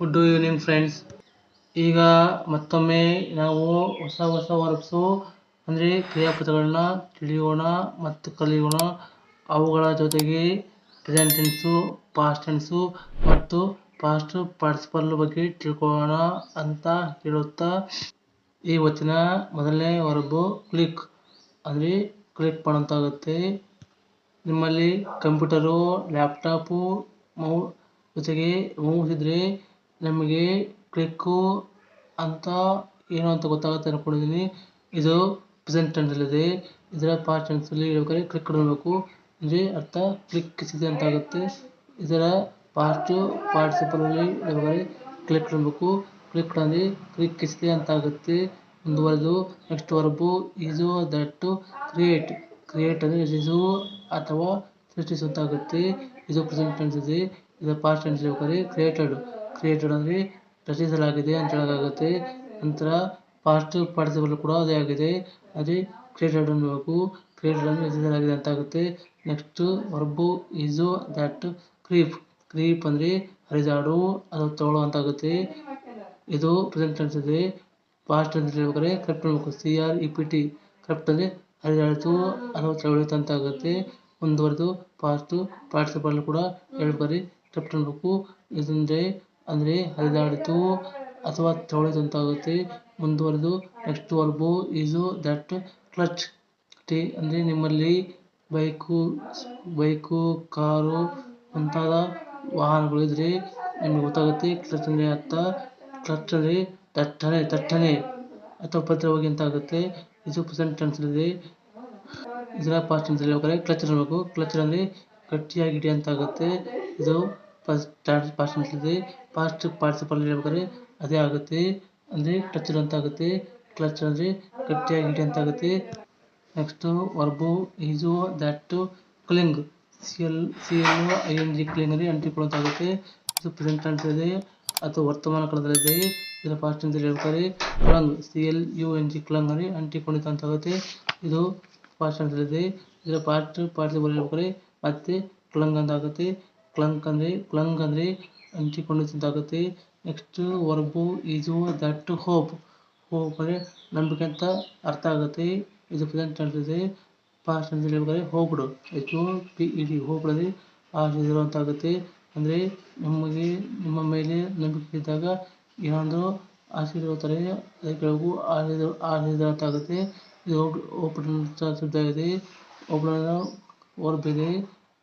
Good evening friends ಈಗ ಮತ್ತೊಮ್ಮೆ ನಾವು ಹೊಸ ಹೊಸ ವರ್ಬ್ಸು ಅಂದರೆ ಕ್ರಿಯಾಪದಗಳನ್ನ ತಿಳಿಯೋಣ ಮತ್ತು ಕಲಿಯೋಣ. ಅವುಗಳ ಜೊತೆಗೆ ಪ್ರೆಸೆಂಟ್ ಟೆನ್ಸು ಪಾಸ್ಟ್ ಟೆನ್ಸು ಮತ್ತು ಪಾಸ್ಟ್ ಪಾರ್ಟಿಸಿಪಲ್ ಬಗ್ಗೆ ತಿಳ್ಕೊಳ್ಳೋಣ ಅಂತ ಹೇಳುತ್ತಾ. ಈ ಇವತ್ತಿನ ಮೊದಲನೇ ವರ್ಬು ಕ್ಲಿಕ್ ಅಂದರೆ ಕ್ಲಿಕ್ ಮಾಡೋಂತಾಗುತ್ತೆ ನಿಮ್ಮಲ್ಲಿ ಕಂಪ್ಯೂಟರು ಲ್ಯಾಪ್ಟಾಪು ಮೌ ಜೊತೆಗೆ ಮೌಸ್ ಇದ್ದರೆ ನಮಗೆ ಕ್ಲಿಕ್ಕು ಅಂತ ಏನು ಅಂತ ಗೊತ್ತಾಗುತ್ತೆ ಅನ್ಕೊಂಡಿದ್ದೀನಿ ಇದು ಪ್ರೆಸೆಂಟ್ ಇದೆ ಇದರ ಪಾಸ್ಟ್ ಟೆನ್ಸಲ್ಲಿ ಹೇಳ್ಬೇಕಾದ್ರೆ ಕ್ಲಿಕ್ ನೋಡಬೇಕು ಅಂದರೆ ಅರ್ಥ ಕ್ಲಿಕ್ಕಿಸಿದೆ ಅಂತ ಆಗುತ್ತೆ. ಇದರ ಪಾಸ್ಟು, ಪಾರ್ಟಿಸಿಪಲಲ್ಲಿ ಹೇಳ್ಬೇಕಾದ್ರೆ ಕ್ಲಿಕ್ ನೋಡಬೇಕು ಕ್ಲಿಕ್ ಅಂದರೆ ಕ್ಲಿಕ್ಕಿಸಿದೆ ಅಂತ ಆಗುತ್ತೆ. ಮುಂದುವರೆದು next verb, is, that, create. Create ಅಂದರೆ ರಚಿಸು ಅಥವಾ ಸೃಷ್ಟಿಸುವಂತಾಗುತ್ತೆ ಇದು ಪ್ರೆಸೆಂಟ್ ಟೆನ್ಸ್ ಇದೆ ಇದರ ಪಾಸ್ಟ್ ಟೆನ್ಸ್ ಹೇಳ್ಬೇಕಾದ್ರೆ ಕ್ರಿಯೇಟೆಡ್. ಕ್ರಿಯೇಟೆಡ್ ಅಂದರೆ ರಚಿಸಲಾಗಿದೆ ಅಂತ ಹೇಳೋಕ್ಕಾಗುತ್ತೆ ನಂತರ ಪಾಸ್ಟ್ ಪಾರ್ಟಿಸಿಪಲ್ ಕೂಡ ಅದೇ ಆಗಿದೆ. ಅದೇ ಕ್ರಿಯೇಟೆಡ್ ಅನ್ನಬೇಕು ಕ್ರಿಯೇಟೆಡ್ ಅಂದರೆ ರಚಿಸಲಾಗಿದೆ ಅಂತ ಆಗುತ್ತೆ next verb is that creep. Creep ಅಂದರೆ ಹರಿದಾಡು, ಅದು ತೋಳು ಅಂತ ಆಗುತ್ತೆ ಇದು ಪ್ರೆಸೆಂಟ್ ಟೆನ್ಸ್ ಇದೆ. ಪಾಸ್ಟ್ ಟೆನ್ಸ್ ಹೇಳ್ಬೇಕಾದ್ರೆ ಕರೆಕ್ಟ್ ಮಾಡಬೇಕು C R E P T. Crept ಅಂದರೆ ಹರಿದಾಡಿತು ಅಥವಾ ತೆವಳಿತು ಅಂತ ಆಗುತ್ತೆ ಮುಂದುವರೆದು ಪಾಸ್ಟು ಪಾರ್ಟಿಸಿಪಲ್ ಕೂಡ ಹೇಳ್ಬೇಕಾದ್ರೆ ಕರೆಕ್ಟ್ ಅನ್ಬೇಕು ಇದರಿಂದ ಅಂದರೆ ಹರಿದಾಡಿತು ಅಥವಾ ತೊಳೆದು ಅಂತ ಆಗುತ್ತೆ ಮುಂದುವರೆದು next verb is that clutch T ಅಂದರೆ ನಿಮ್ಮಲ್ಲಿ ಬೈಕು ಬೈಕು, ಕಾರು ಮುಂತಾದ ವಾಹನಗಳಿದ್ರೆ ನಿಮಗೆ ಗೊತ್ತಾಗುತ್ತೆ. ಕ್ಲಚ್ ಅಂದರೆ ಅರ್ಥ ಕ್ಲಚ್ ಅಂದರೆ ತಟ್ಟನೆ ತಟ್ಟನೆ ಅಥವಾ ಭದ್ರವಾಗಿ ಅಂತ ಆಗುತ್ತೆ ಇದು ಪ್ರೆಸೆಂಟ್ ಟೆನ್ಸಲ್ಲಿದೆ ಇದರ ಪಾಸ್ಟ್ ಟೆನ್ಸಲ್ಲಿ ಹೇಳ್ಬೇಕಾದ್ರೆ ಕ್ಲಚ್ ಇರಬೇಕು ಕ್ಲಚ್ ಅಂದರೆ ಗಟ್ಟಿಯಾಗಿ ಹಿಡಿ ಆಗುತ್ತೆ ಇದು ಫಸ್ಟ್ ಪಾಸ್ಟ್ ಟೆನ್ಸಲ್ಲಿದೆ ಪಾಸ್ಟ್ ಪಾರ್ಟಿಸಿಪಲ್ ಹೇಳ್ಬೇಕಾದ್ರೆ ಅದೇ ಆಗುತ್ತೆ. ಅಂದರೆ ಟಚ್ ಅಂತ ಆಗುತ್ತೆ. ಕ್ಲಚ್ ಅಂದರೆ ಗಟ್ಟಿಯಾಗಿ ಹಿಡಿ ಅಂತ ಆಗುತ್ತೆ. Next verb is that cling C L C L I N G cling ಅಂದರೆ ಅಂಟಿಕೊಳ್ಳುವಂತಾಗುತ್ತೆ ಇದು ಪ್ರೆಸೆಂಟ್ ಇದೆ. ಅಥವಾ ವರ್ತಮಾನ ಕಾಲದಲ್ಲಿದೆ ಇದರ ಪಾಸ್ಟ್ ಅಂತ ಹೇಳ್ಬೇಕಾದ್ರೆ clung C L U N G clung ಅಂದರೆ ಅಂಟಿಕೊಂಡಿತು ಅಂತ ಆಗುತ್ತೆ. ಇದು ಪಾಸ್ಟ್ ಹೇಳಿದೆ ಇದರ ಪಾಸ್ಟ್ ಪಾರ್ಟಿಸಿಪಲ್ ಹೇಳ್ಬೇಕಾದ್ರೆ ಮತ್ತೆ ಕ್ಲಂಗ್ ಅಂತ ಆಗುತ್ತೆ. ಕ್ಲಂಕ್ ಅಂದರೆ ಕ್ಲಂಗ್ ಅಂದರೆ ಅಂಟಿಕೊಂಡು ಅಂತ ಆಗುತ್ತೆ next verb is that hope hope ಅಂದರೆ ನಂಬಿಕೆ ಅಂತ ಅರ್ಥ ಆಗುತ್ತೆ. ಇದು ಪ್ರೆಸೆಂಟ್ ಟೆನ್ಸ್ ಇದೆ ಪಾಸ್ಟ್ ಟೆನ್ಸಲ್ಲಿ ಹೇಳ್ಬೇಕಾದ್ರೆ hoped H O P E D hope ಅಂದರೆ ಆಶಿಸಿರು ಅಂತ ಆಗುತ್ತೆ. ಅಂದರೆ ನಮಗೆ, ನಿಮ್ಮ ಮೇಲೆ ನಂಬಿಕೆ ಇದ್ದಾಗ ಏನಾದರೂ ಆಶೀರ್ವತಾರೆ ಅದಕ್ಕೆ ಹೇಳಬೇಕು ಆಶಿಸಿರು ಆಶಿಸಿರು ಅಂತ ಆಗುತ್ತೆ. ಇದು ಓಪನ್ ಶಬ್ದ ಇದೆ. ಓಪನ್ ವರ್ಬ್ ಇದೆ.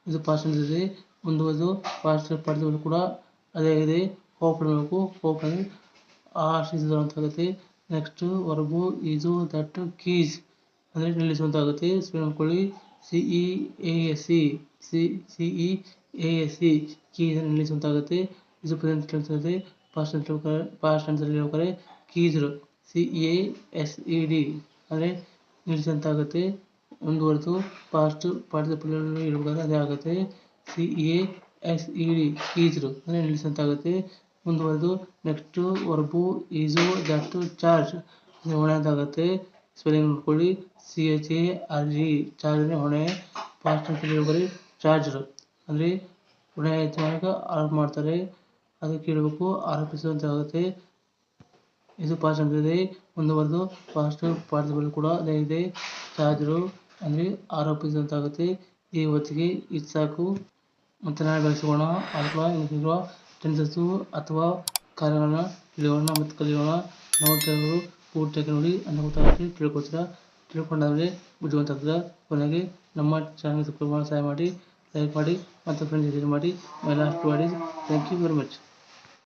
ಇದು ಪಾಸ್ಟ್ ಟೆನ್ಸ್ ಇದೆ. ಮುಂದುವರೆದು ಪಾಸ್ಟ್ ಪಾರ್ಟಿಸಿಪಲ್ ಕೂಡ ಅದೇ ಇದೆ. ಓಪನ್ ಮಾಡಬೇಕು ಹೋಪ್ ಅಂದರೆ ಅಂತ ಆಗುತ್ತೆ ನೆಕ್ಸ್ಟ್ ವರ್ಗು ಈಸು ದಟ್ ಕೀಸ್ ಅಂದರೆ ನಿಲ್ಲಿಸುವಂತಾಗುತ್ತೆ. ಸ್ಪೆಲ್ ಮಾಡ್ಕೊಳ್ಳಿ C E A S C C C E A S C cease ನಿಲ್ಲಿಸುವಂತಾಗುತ್ತೆ. ಇದು ಪ್ರೆಸೆಂಟ್ ಟೆನ್ಸ್ ಆಗುತ್ತೆ ಪಾಸ್ಟ್ ಟೆನ್ಸ್ ಪಾಸ್ಟ್ ಟೆನ್ಸಲ್ಲಿ ಹೇಳ್ಬೇಕಾದ್ರೆ ಕೀಸ್ರು, C A S E D ಅಂದರೆ ನಿಲ್ಲಿಸುವಂತಾಗುತ್ತೆ. ಮುಂದುವರೆದು ಪಾಸ್ಟ್ ಪಾರ್ಟಿಸಿಪಲ್ ಹೇಳ್ಬೇಕಾದ್ರೆ ಅದೇ ಆಗುತ್ತೆ. C, A, S, E, D ಈಜ್ರು ಅಂದರೆ ನಿಲ್ಲಿಸುವಂತಾಗುತ್ತೆ ಮುಂದುವರೆದು next, verb is that, charge. ಹೊಣೆ ಅಂತ ಆಗುತ್ತೆ ಸ್ಪೆಲ್ಲಿಂಗ್ ನೋಡ್ಕೊಳ್ಳಿ. C, H, A, R, G, charge ಹೊಣೆ. ಫಾಸ್ಟ್ ಅಂತ ಹೇಳ್ಬೇಕಾದ್ರೆ ಚಾರ್ಜ್ಡ್ ಅಂದರೆ ಹೊಣೆ ಆಗ ಆರೋಪ ಮಾಡ್ತಾರೆ. ಅದಕ್ಕೆ ಹೇಳಬೇಕು ಆರೋಪಿಸುವಂತ ಆಗುತ್ತೆ. ಇದು ಪಾಸ್ಟ್ ಅಂತ ಇದೆ. ಮುಂದುವರೆದು ಫಾಸ್ಟ್ ಪಾರ್ಟಿಸಿಪಲ್ ಕೂಡ ಅದೇ ಇದೆ. ಚಾರ್ಜರು ಅಂದರೆ ಆರೋಪಿಸಿದಂತಾಗುತ್ತೆ ಈ ಹೊತ್ತಿಗೆ ಇದು ಸಾಕು. ಮತ್ತೆ ನಾಳೆ ಬೆಳೆಸೋಣ ಅಥವಾ ಇರುವ ಟೆನ್ಸಸ್ಸು ಅಥವಾ ಕಾರ್ಯಗಳನ್ನು ತಿಳಿಯೋಣ ಮತ್ತು ಕಲಿಯೋಣ. ನೋಡ್ತಿರೋರು ಪೂರ್ತಿಯಾಗಿ ನೋಡಿ ಅನ್ನೋ ಗೊತ್ತಾಗುತ್ತೆ ತಿಳ್ಕೊತೀರಾ ತಿಳ್ಕೊಂಡಾದ್ರೆ ಬುದ್ಧಿವಂತ ಕೊನೆಗೆ ನಮ್ಮ ಚಾನಲ್ ಸಬ್ಸ್ಕ್ರೈಬ್ ಮಾಡಿ ಸಹಾಯ ಮಾಡಿ ಲೈಕ್ ಮಾಡಿ ಮತ್ತು ಫ್ರೆಂಡ್ಸ್ ಶೇರ್ ಮಾಡಿ. My last word thank you very much